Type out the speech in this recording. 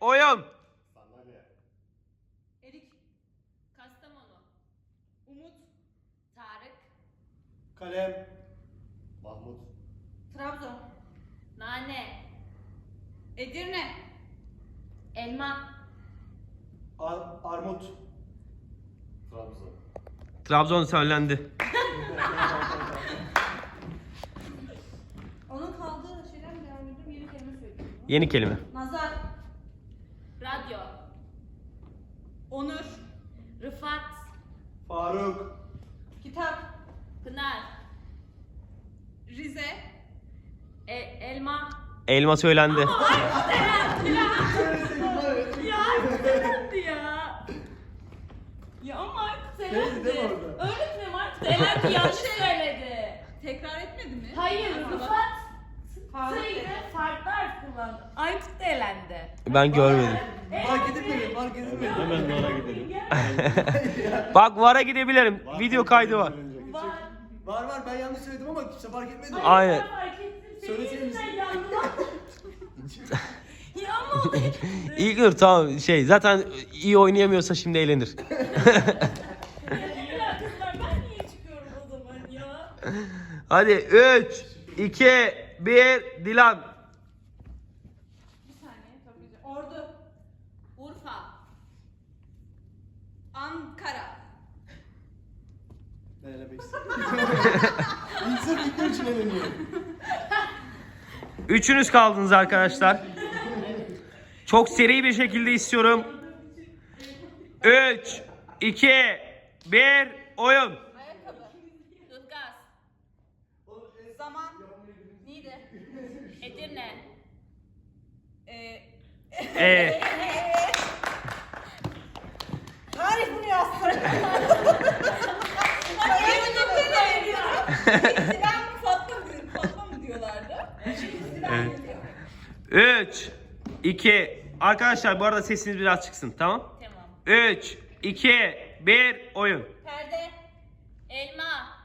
oyun. Sandalye. Erik. Kastamonu. Umut. Tarık. Kalem. Mahmut. Trabzon. Nane. Edirne. Elma. Ar- armut. Trabzon. Trabzon söylendi. Onun kaldığı şeyden mi devam ediyorum? Yeni kelime söyleyeyim. Yeni kelime. Onur. Rıfat. Faruk. Kitap. Pınar. Rize. E, elma. Elma söylendi. Ya Aykut ya. Ya ama Aykut elendi. Öğretmenim Aykut elendi yanlış söyledi. Tekrar etmedi mi? Hayır Rıfat. Faruk farklı harf kullandı. Aykut da elendi. Ben görmedim. Fark edilmedi. Hemen Nara gidelim. Bak VAR'a gidebilirim. Video kaydı var. Var. Var var ben yanlış söyledim ama kimse fark etmedi. Aynen. Da İlknur tamam şey zaten iyi oynayamıyorsa şimdi eğlenir. Ya ne alakası var? Ben niye çıkıyorum o zaman ya? Hadi 3, 2, 1 Dilan. Elemek istedim. İnsan ilk için eleniyor. Üçünüz kaldınız arkadaşlar. Çok seri bir şekilde istiyorum. 3, 2, 1 oyun. Ayakkabı. Ilgaz. Zaman. Niğde. Edirne. Ee, Ee, Tarih bunu yazsın. Sinan mı Fatma mı? Fatma mı diyorlardı? Şimdi Sinan Evet. diyor. 3, 2 Arkadaşlar bu arada sesiniz biraz çıksın tamam? Tamam. 3, 2, 1 oyun. Perde. Elma.